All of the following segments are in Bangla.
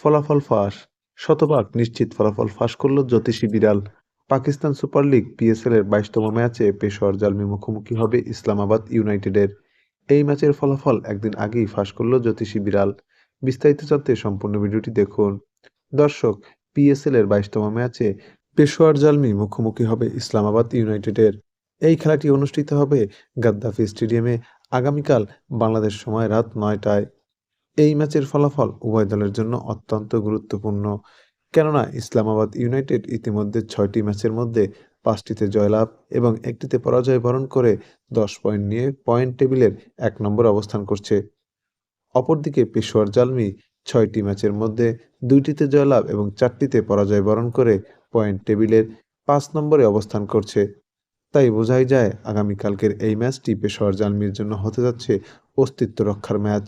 ফলাফল ফাঁস। শতভাগ নিশ্চিত ফলাফল ফাঁস করল জ্যোতিষী বিড়াল। পাকিস্তান সুপার লিগ পিএসএল এর বাইশতম ম্যাচে পেশোয়ার জালমি মুখোমুখি হবে ইসলামাবাদ ইউনাইটেডের। এই ম্যাচের ফলাফল একদিন আগেই ফাঁস করল জ্যোতিষী বিড়াল। বিস্তারিত জানতে সম্পূর্ণ ভিডিওটি দেখুন। দর্শক, পিএসএল এর বাইশতম ম্যাচে পেশোয়ার জালমি মুখোমুখি হবে ইসলামাবাদ ইউনাইটেডের। এই খেলাটি অনুষ্ঠিত হবে গাদ্দাফি স্টেডিয়ামে। আগামীকাল বাংলাদেশ সময় রাত নয়টায়। এই ম্যাচের ফলাফল উভয় দলের জন্য অত্যন্ত গুরুত্বপূর্ণ। কেননা ইসলামাবাদ ইউনাইটেড ইতিমধ্যে ছয়টি ম্যাচের মধ্যে পাঁচটিতে জয়লাভ এবং একটিতে পরাজয় বরণ করে দশ পয়েন্ট নিয়ে পয়েন্ট টেবিলের এক নম্বর অবস্থান করছে। অপরদিকে পেশোয়ার জালমি ছয়টি ম্যাচের মধ্যে দুইটিতে জয়লাভ এবং চারটিতে পরাজয় বরণ করে পয়েন্ট টেবিলের পাঁচ নম্বরে অবস্থান করছে। তাই বোঝাই যায়, আগামীকালকের এই ম্যাচটি পেশোয়ার জালমির জন্য হতে যাচ্ছে অস্তিত্ব রক্ষার ম্যাচ।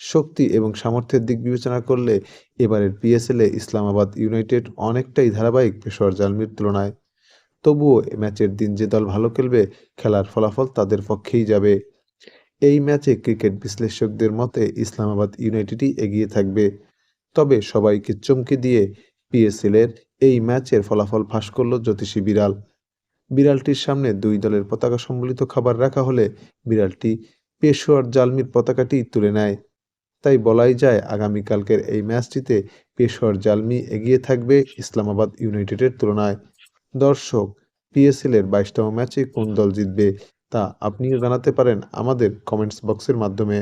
শক্তি এবং সামর্থ্যের দিক বিবেচনা করলে এবারের পিএসএলে ইসলামাবাদ ইউনাইটেড অনেকটাই ধারাবাহিক পেশোয়ার জালমির তুলনায়। তবুও ম্যাচের দিন যে দল ভালো খেলবে, খেলার ফলাফল তাদের পক্ষেই যাবে। এই ম্যাচে ক্রিকেট বিশ্লেষকদের মতে ইসলামাবাদ ইউনাইটেডই এগিয়ে থাকবে। তবে সবাইকে চমকে দিয়ে পিএসএলের এই ম্যাচের ফলাফল ফাঁস করল জ্যোতিষী বিড়াল। বিড়ালটির সামনে দুই দলের পতাকা সম্বলিত খাবার রাখা হলে বিড়ালটি পেশোয়ার জালমির পতাকাটি তুলে নেয়। তাই বলাই যায় আগামীকালকের এই ম্যাচটিতে পেশর জালমি এগিয়ে থাকবে ইসলামাবাদ ইউনাইটেডের তুলনায়। দর্শক, পিএসএল এর বাইশতম ম্যাচে কোন দল জিতবে তা আপনিও জানাতে পারেন আমাদের কমেন্টস বক্সের মাধ্যমে।